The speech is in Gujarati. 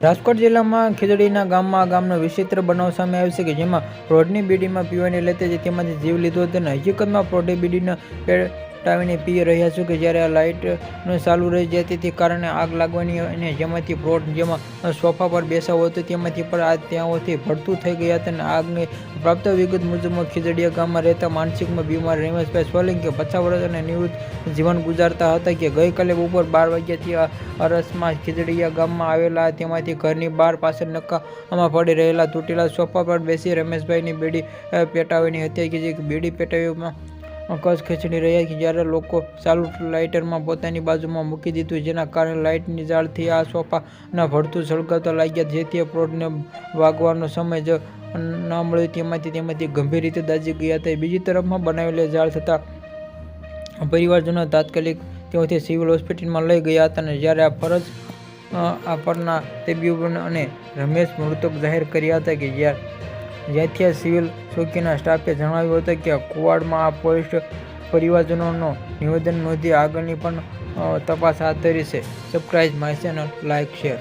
રાજકોટ જિલ્લામાં ખીજડીના ગામમાં ગામનો વિચિત્ર બનાવ સામે આવ્યો છે કે જેમાં પ્રોઢની બીડીમાં પીવાની લેતે જ તેમાંથી જીવ લીધો હતો અને હકીકતમાં પ્રોઢી બીડીને પેટાવીને પી રહ્યા છું કે જ્યારે આ લાઇટ ચાલુ રહી જતીથી કારણે આગ લાગવાની અને જેમાંથી પ્લોટ જેમાં સોફા પર બેસાવો હતો, તેમાંથી પણ આ ત્યાંથી ભડતું થઈ ગયા હતા અને આગને પ્રાપ્ત વિગત મુજબ ખીજડીયા ગામમાં રહેતા માનસિકમાં બીમાર રમેશભાઈ સોલંકી પચાસ વર્ષ અને નિવૃત્ત જીવન ગુજારતા હતા કે ગઈકાલે બપોર બાર વાગ્યાથી આ અરસમાં ખીજડીયા ગામમાં આવેલા તેમાંથી ઘરની બહાર પાછળ નકામાં પડી રહેલા તૂટેલા સોફા પર બેસી રમેશભાઈની બેડી પેટાવીની હતી કે જે બેડી પેટાવીમાં કસ ખેંચડી રહ્યા છે જ્યારે લોકો ચાલુ લાઇટરમાં પોતાની બાજુમાં મૂકી દીધું, જેના કારણે લાઇટની જાળથી આ સોફાના ભડતું સળગાવતા લાગ્યા. જેથી પ્રોડને વાગવાનો સમય જ ન મળ્યો. તેમાંથી તેમાંથી ગંભીર રીતે દાઝી ગયા હતા. બીજી તરફમાં બનાવેલી જાળ થતાં પરિવારજનો તાત્કાલિક તેઓથી સિવિલ હોસ્પિટલમાં લઈ ગયા હતા અને જ્યારે આ ફરજ આ પરના તબીબો અને રમેશ મૃતક જાહેર કર્યા હતા કે જ્યાં જ્યાંથી સિવિલ ચોકીના સ્ટાફે જણાવ્યું હતું કે કુવાડમાં આ પોલીસ પરિવારજનોનો નિવેદન નોંધી આગળની પણ તપાસ હાથ ધરી છે. Subscribe my channel like share